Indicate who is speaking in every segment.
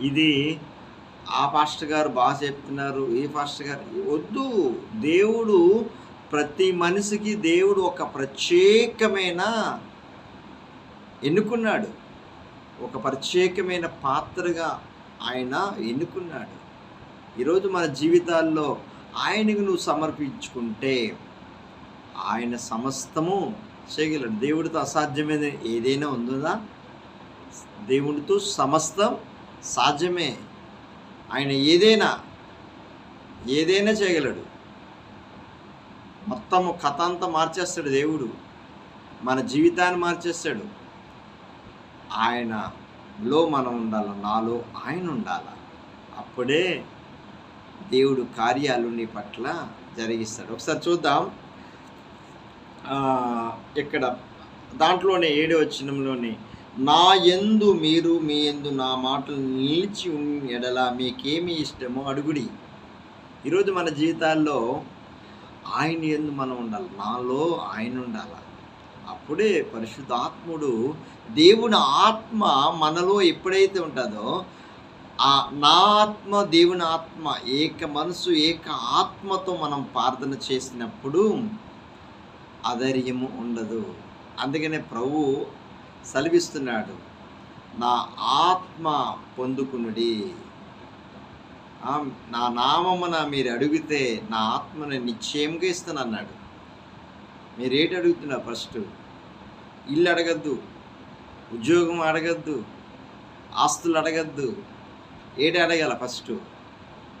Speaker 1: ఇది ఆ పాస్టర్ గారు బాగా చెప్తున్నారు ఈ పాస్టర్ గారు. వద్దు. దేవుడు ప్రతి మనిషికి దేవుడు ఒక ప్రత్యేకమైన ఎన్నుకున్నాడు. ఒక ప్రత్యేకమైన పాత్రగా ఆయన ఎన్నుకున్నాడు. ఈరోజు మన జీవితాల్లో ఆయనకు నువ్వు సమర్పించుకుంటే ఆయన సమస్తము చేయగలడు. దేవుడితో అసాధ్యమైన ఏదైనా ఉందా? దేవుడితో సమస్తం సాధ్యమే. ఆయన ఏదైనా ఏదైనా చేయగలడు. మొత్తము కథ అంతా మార్చేస్తాడు దేవుడు. మన జీవితాన్ని మార్చేస్తాడు. ఆయనలో మనం ఉండాలి? నాలో ఆయన ఉండాలి? అప్పుడే దేవుడు కార్యాలు నీ పట్ల జరిగిస్తాడు. ఒకసారి చూద్దాం. ఇక్కడ దాంట్లోనే ఏడో వచ్చినంలోని నా యందు మీరు మీ యందు నా మాటలు నిలిచి ఉన్న ఎడల మీకేమి ఇష్టమో అడుగుడి. ఈరోజు మన జీవితాల్లో ఆయన ఎందు మనం ఉండాలి నాలో ఆయన ఉండాలి. అప్పుడే పరిశుద్ధాత్ముడు దేవుని ఆత్మ మనలో ఎప్పుడైతే ఉంటుందో ఆ నా ఆత్మ దేవుని ఆత్మ ఏక మనసు ఏక ఆత్మతో మనం ప్రార్థన చేసినప్పుడు అధైర్యము ఉండదు. అందుకనే ప్రభు సెలవిస్తున్నాడు. నా ఆత్మ పొందుకునుడి. నా నామమున మీరు అడిగితే నా ఆత్మను నిశ్చయంగా ఇస్తాను అన్నాడు. మీరు ఏంటి అడుగుతున్నారు ఫస్ట్? ఇల్లు అడగద్దు ఉద్యోగం అడగద్దు ఆస్తులు అడగద్దు. ఏటి అడగాల ఫస్ట్?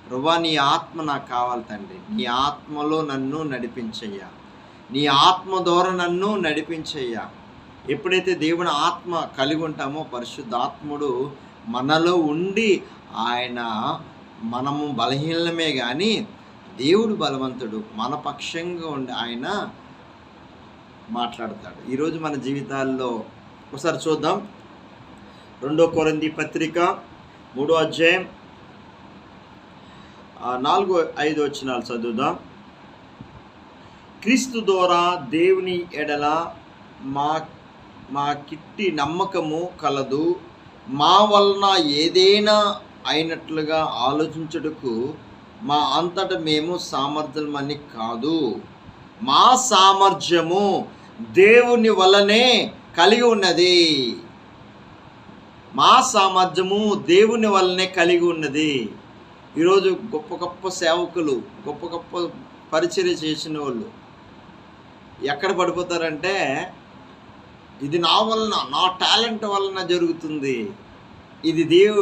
Speaker 1: ప్రభా నీ ఆత్మ నాకు కావాలి తండ్రి. నీ ఆత్మలో నన్ను నడిపించయ్యా. నీ ఆత్మ ద్వారా నన్ను నడిపించయ్యా. ఎప్పుడైతే దేవుని ఆత్మ కలిగి ఉంటామో పరిశుద్ధాత్ముడు మనలో ఉండి ఆయన మనము బలహీనమే కానీ దేవుడు బలవంతుడు మన పక్షంగా ఉండి ఆయన మాట్లాడతాడు. ఈరోజు మన జీవితాల్లో ఒకసారి చూద్దాం. రెండో కొరంది పత్రిక మూడో అధ్యాయం నాలుగో ఐదు వచ్చినాలు చదువుదాం. క్రీస్తు ద్వారా దేవుని ఎడల మా మా కిట్టి నమ్మకము కలదు. మా వలన ఏదైనా అయినట్లుగా ఆలోచించుటకు మా అంతట మేము సామర్థ్యమని కాదు. మా సామర్థ్యము దేవుని వలనే కలిగి ఉన్నది. మా సామర్థ్యము దేవుని వల్లనే కలిగి ఉన్నది. ఈరోజు గొప్ప గొప్ప సేవకులు గొప్ప గొప్ప పరిచర్య చేసిన వాళ్ళు ఎక్కడ పడిపోతారంటే ఇది నా వలన నా టాలెంట్ వలన జరుగుతుంది. ఇది దేవు